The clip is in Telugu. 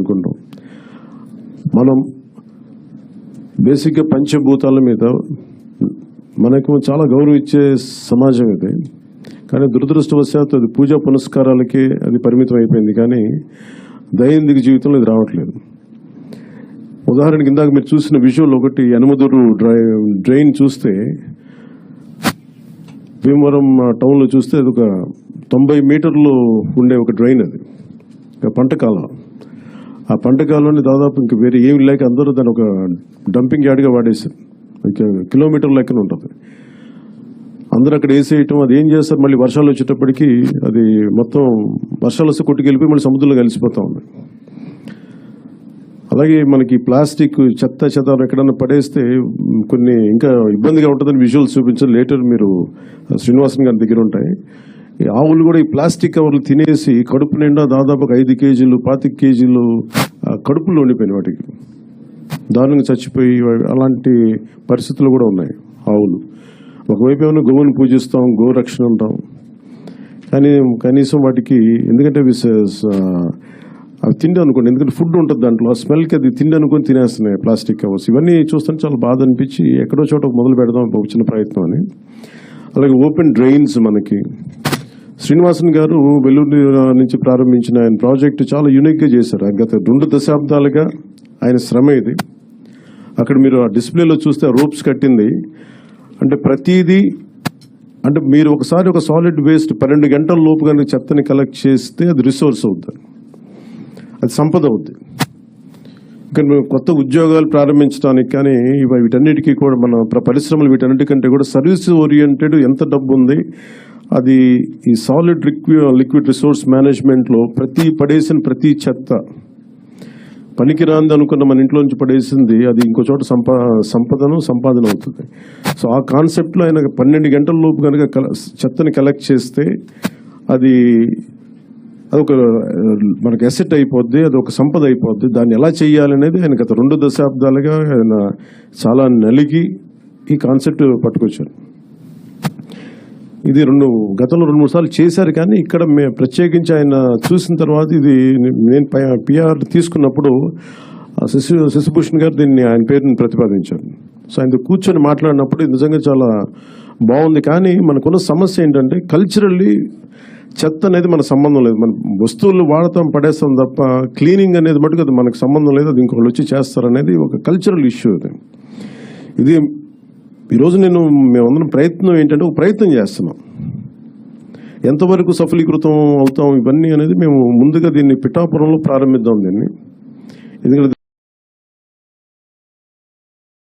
అనుకుంటాం. మనం బేసిక్గా పంచభూతాల మీద మనకు చాలా గౌరవం ఇచ్చే సమాజం ఇది. కానీ దురదృష్టవశాత్తు అది పూజా పునస్కారాలకే అది పరిమితం అయిపోయింది. కానీ దైనందిక జీవితంలో ఇది రావట్లేదు. ఉదాహరణకి ఇందాక మీరు చూసిన విజువల్ ఒకటి యనమదూరు డ్రై డ్రైన్ చూస్తే భీమవరం టౌన్లో చూస్తే అది ఒక తొంభై మీటర్లు ఉండే ఒక డ్రైన్ అది. పంటకాలం ఆ పంట దాదాపు ఇంక వేరే ఏమి లేక అందరూ దాన్ని ఒక డంపింగ్ యార్డ్గా వాడేశారు. ఇంకా కిలోమీటర్ లెక్కన ఉంటుంది. అందరూ అక్కడ వేసేయటం అది ఏం చేస్తారు? మళ్ళీ వర్షాలు వచ్చేటప్పటికి అది మొత్తం వర్షాలు వస్తే కొట్టుకెళ్ళిపోయి మళ్ళీ సముద్రంలో కలిసిపోతా ఉంది. అలాగే మనకి ప్లాస్టిక్ చెత్త చెదారం ఎక్కడన్నా పడేస్తే కొన్ని ఇంకా ఇబ్బందిగా ఉంటుందని విజువల్స్ చూపించారు లేటర్ మీరు శ్రీనివాసన్ గారి దగ్గర ఉంటాయి. ఈ ఆవులు కూడా ఈ ప్లాస్టిక్ కవర్లు తినేసి కడుపు నిండా దాదాపు ఐదు కేజీలు పాతిక కేజీలు కడుపులో ఉండిపోయినాయి వాటికి. దారుణంగా చచ్చిపోయి అలాంటి పరిస్థితులు కూడా ఉన్నాయి. ఆవులు ఒకవైపు ఏమైనా గోవుని పూజిస్తాం గోరక్షణ అంటాం కానీ కనీసం వాటికి ఎందుకంటే అవి అవి తిండి అనుకోండి. ఎందుకంటే ఫుడ్ ఉంటుంది దాంట్లో. ఆ స్మెల్కి అది తిండి అనుకొని తినేస్తున్నాయి ప్లాస్టిక్ కవర్స్. ఇవన్నీ చూస్తుంటే చాలా బాధ అనిపించి ఎక్కడో చోట మొదలు పెడదాం ఒక చిన్న ప్రయత్నం అని. అలాగే ఓపెన్ డ్రైన్స్ మనకి. శ్రీనివాసన్ గారు వెల్లూరు నుంచి ప్రారంభించిన ఆయన ప్రాజెక్ట్ చాలా యూనిక్గా చేశారు. ఆయన గత రెండు దశాబ్దాలుగా ఆయన శ్రమ ఇది. అక్కడ మీరు ఆ డిస్ప్లేలో చూస్తే రోప్స్ కట్టింది. అంటే ప్రతిదీ అంటే మీరు ఒకసారి ఒక సాలిడ్ వేస్ట్ పన్నెండు గంటల లోపు కనుక చెత్తని కలెక్ట్ చేస్తే అది రిసోర్స్ అవుతుంది అది సంపద అవుద్ది. ఇక్కడ మేము కొత్త ఉద్యోగాలు ప్రారంభించడానికి కానీ వీటన్నిటికీ కూడా మన పరిశ్రమలు వీటన్నిటికంటే కూడా సర్వీస్ ఓరియంటెడ్ ఎంత డబ్బు ఉంది. అది ఈ సాలిడ్ లిక్విడ్ లిక్విడ్ రిసోర్స్ మేనేజ్మెంట్లో ప్రతి పడేసిన ప్రతి చెత్త పనికిరాంది అనుకున్న మన ఇంట్లో నుంచి పడేసింది అది ఇంకో చోట సంపా సంపదను సంపాదన అవుతుంది. సో ఆ కాన్సెప్ట్లో ఆయన పన్నెండు గంటల లోపు కనుక కల- చెత్తని కలెక్ట్ చేస్తే అది అదొక మనకు మనకి ఎసెట్ అయిపోద్ది అది ఒక సంపద అయిపోద్ది. దాన్ని ఎలా చేయాలనేది ఆయన గత రెండు దశాబ్దాలుగా ఆయన చాలా నలిగి ఈ కాన్సెప్ట్ పట్టుకొచ్చారు. ఇది రెండు గతంలో రెండు మూడు సార్లు చేశారు కానీ ఇక్కడ మేము ప్రత్యేకించి ఆయన చూసిన తర్వాత ఇది నేను పిఆర్ తీసుకున్నప్పుడు ఆ శశి శశిభూషణ్ గారు దీన్ని ఆయన పేరుని ప్రతిపాదించారు. సో ఆయన కూర్చొని మాట్లాడినప్పుడు ఇది నిజంగా చాలా బాగుంది. కానీ మనకున్న సమస్య ఏంటంటే కల్చరల్లీ చెత్త అనేది మన సంబంధం లేదు. మన వస్తువులు వాడతాం పడేస్తాం తప్ప క్లీనింగ్ అనేది మటుకు అది మనకు సంబంధం లేదు. అది ఇంకొకళ్ళు వచ్చి చేస్తారనేది ఒక కల్చరల్ ఇష్యూ అది. ఇది ఈరోజు నేను మేమందరం ప్రయత్నం ఏంటంటే ఒక ప్రయత్నం చేస్తున్నాం. ఎంతవరకు సఫలీకృతం అవుతాం ఇవన్నీ అనేది మేము ముందుగా దీన్ని పిఠాపురంలో ప్రారంభిద్దాం దీన్ని. ఎందుకంటే